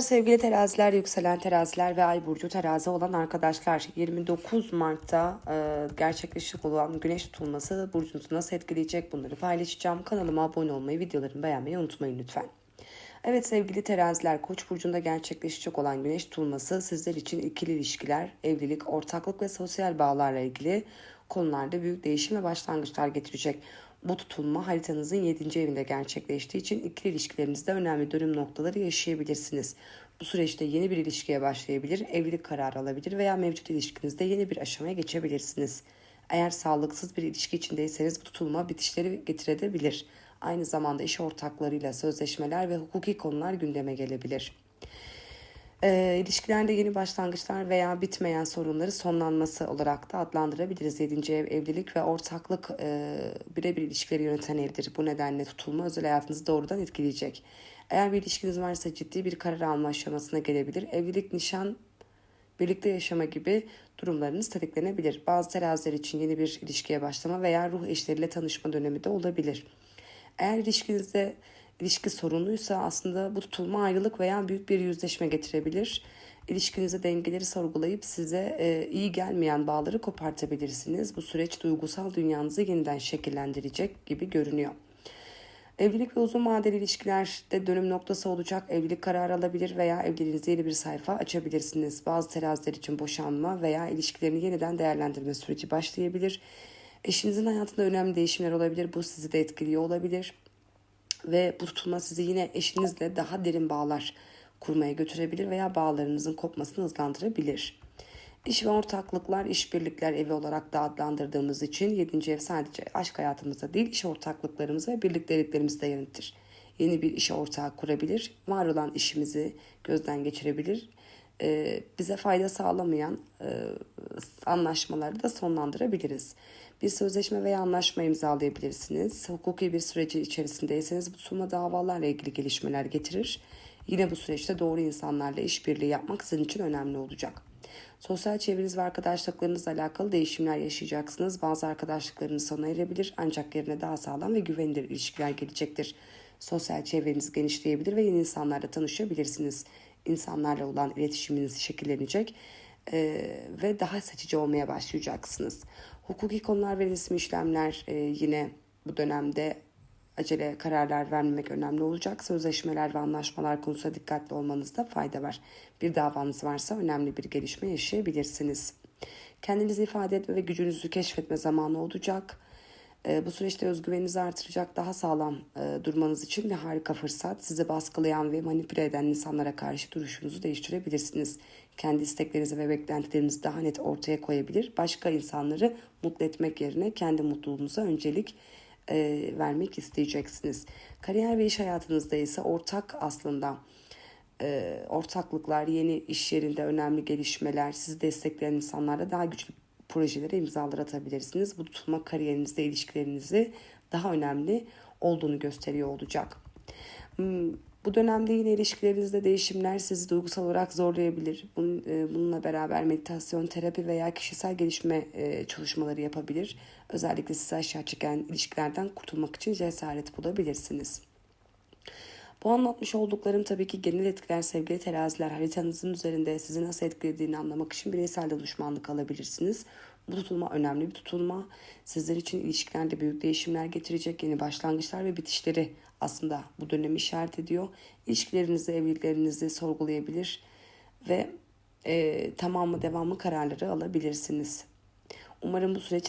Merhabalar sevgili teraziler, yükselen teraziler ve ay burcu terazi olan arkadaşlar. 29 Mart'ta e, gerçekleşecek olan güneş tutulması burcunuzu nasıl etkileyecek bunları paylaşacağım. Kanalıma abone olmayı, videolarımı beğenmeyi unutmayın lütfen. Evet sevgili teraziler, Koç burcunda gerçekleşecek olan güneş tutulması sizler için ikili ilişkiler, evlilik, ortaklık ve sosyal bağlarla ilgili konularda büyük değişim ve başlangıçlar getirecek. Bu tutulma haritanızın 7. evinde gerçekleştiği için ikili ilişkilerinizde önemli dönüm noktaları yaşayabilirsiniz. Bu süreçte yeni bir ilişkiye başlayabilir, evlilik kararı alabilir veya mevcut ilişkinizde yeni bir aşamaya geçebilirsiniz. Eğer sağlıksız bir ilişki içindeyseniz bu tutulma bitişleri getirebilir. Aynı zamanda iş ortaklarıyla sözleşmeler ve hukuki konular gündeme gelebilir. E, ilişkilerde yeni başlangıçlar veya bitmeyen sorunları sonlanması olarak da adlandırabiliriz. 7. ev evlilik ve ortaklık e, birebir ilişkileri yöneten evdir. Bu nedenle tutulma özel hayatınızı doğrudan etkileyecek. Eğer bir ilişkiniz varsa ciddi bir karar alma aşamasına gelebilir. Evlilik, nişan, birlikte yaşama gibi durumlarınız tetiklenebilir. Bazı teraziler için yeni bir ilişkiye başlama veya ruh eşleriyle tanışma dönemi de olabilir. Eğer ilişkinizde ilişki sorunluysa aslında bu tutulma ayrılık veya büyük bir yüzleşme getirebilir. İlişkinize dengeleri sorgulayıp size e, iyi gelmeyen bağları kopartabilirsiniz. Bu süreç duygusal dünyanızı yeniden şekillendirecek gibi görünüyor. Evlilik ve uzun vadeli ilişkilerde dönüm noktası olacak. Evlilik kararı alabilir veya evliliğinizde yeni bir sayfa açabilirsiniz. Bazı teraziler için boşanma veya ilişkilerini yeniden değerlendirme süreci başlayabilir. Eşinizin hayatında önemli değişimler olabilir. Bu sizi de etkiliyor olabilir. Ve bu tutulma sizi yine eşinizle daha derin bağlar kurmaya götürebilir veya bağlarınızın kopmasını hızlandırabilir. İş ve ortaklıklar, işbirlikler evi olarak da adlandırdığımız için 7. ev sadece aşk hayatımızda değil, iş ortaklıklarımızı ve birlikteliklerimizi de yönetir. Yeni bir iş ortağı kurabilir, var olan işimizi gözden geçirebilir, ee, bize fayda sağlamayan e, anlaşmaları da sonlandırabiliriz. Bir sözleşme veya anlaşma imzalayabilirsiniz. Hukuki bir süreci içerisindeyseniz bu sunma davalarla ilgili gelişmeler getirir. Yine bu süreçte doğru insanlarla işbirliği yapmak sizin için önemli olacak. Sosyal çevreniz ve arkadaşlıklarınızla alakalı değişimler yaşayacaksınız. Bazı arkadaşlıklarınız sona erebilir ancak yerine daha sağlam ve güvenilir ilişkiler gelecektir. Sosyal çevreniz genişleyebilir ve yeni insanlarla tanışabilirsiniz. İnsanlarla olan iletişiminiz şekillenecek e, ve daha seçici olmaya başlayacaksınız. Hukuki konular ve resmi işlemler e, yine bu dönemde acele kararlar vermemek önemli olacak. Sözleşmeler ve anlaşmalar konusunda dikkatli olmanızda fayda var. Bir davanız varsa önemli bir gelişme yaşayabilirsiniz. Kendinizi ifade etme ve gücünüzü keşfetme zamanı olacak. E, bu süreçte özgüveninizi artıracak, daha sağlam e, durmanız için bir harika fırsat. Sizi baskılayan ve manipüle eden insanlara karşı duruşunuzu değiştirebilirsiniz. Kendi isteklerinizi ve beklentilerinizi daha net ortaya koyabilir. Başka insanları mutlu etmek yerine kendi mutluluğunuza öncelik e, vermek isteyeceksiniz. Kariyer ve iş hayatınızda ise ortak aslında e, ortaklıklar, yeni iş yerinde önemli gelişmeler, sizi destekleyen insanlarla daha güçlü projelere imzalar atabilirsiniz. Bu tutulma kariyerinizde ilişkilerinizi daha önemli olduğunu gösteriyor olacak. Hmm, bu dönemde yine ilişkilerinizde değişimler sizi duygusal olarak zorlayabilir. Bununla beraber meditasyon, terapi veya kişisel gelişme çalışmaları yapabilir. Özellikle sizi aşağı çeken ilişkilerden kurtulmak için cesaret bulabilirsiniz. Bu anlatmış olduklarım tabii ki genel etkiler sevgili teraziler haritanızın üzerinde sizi nasıl etkilediğini anlamak için bireysel danışmanlık alabilirsiniz. Bu tutulma önemli bir tutulma. Sizler için ilişkilerde büyük değişimler getirecek yeni başlangıçlar ve bitişleri aslında bu dönemi işaret ediyor. İlişkilerinizi, evliliklerinizi sorgulayabilir ve e, tamamı devamı kararları alabilirsiniz. Umarım bu süreç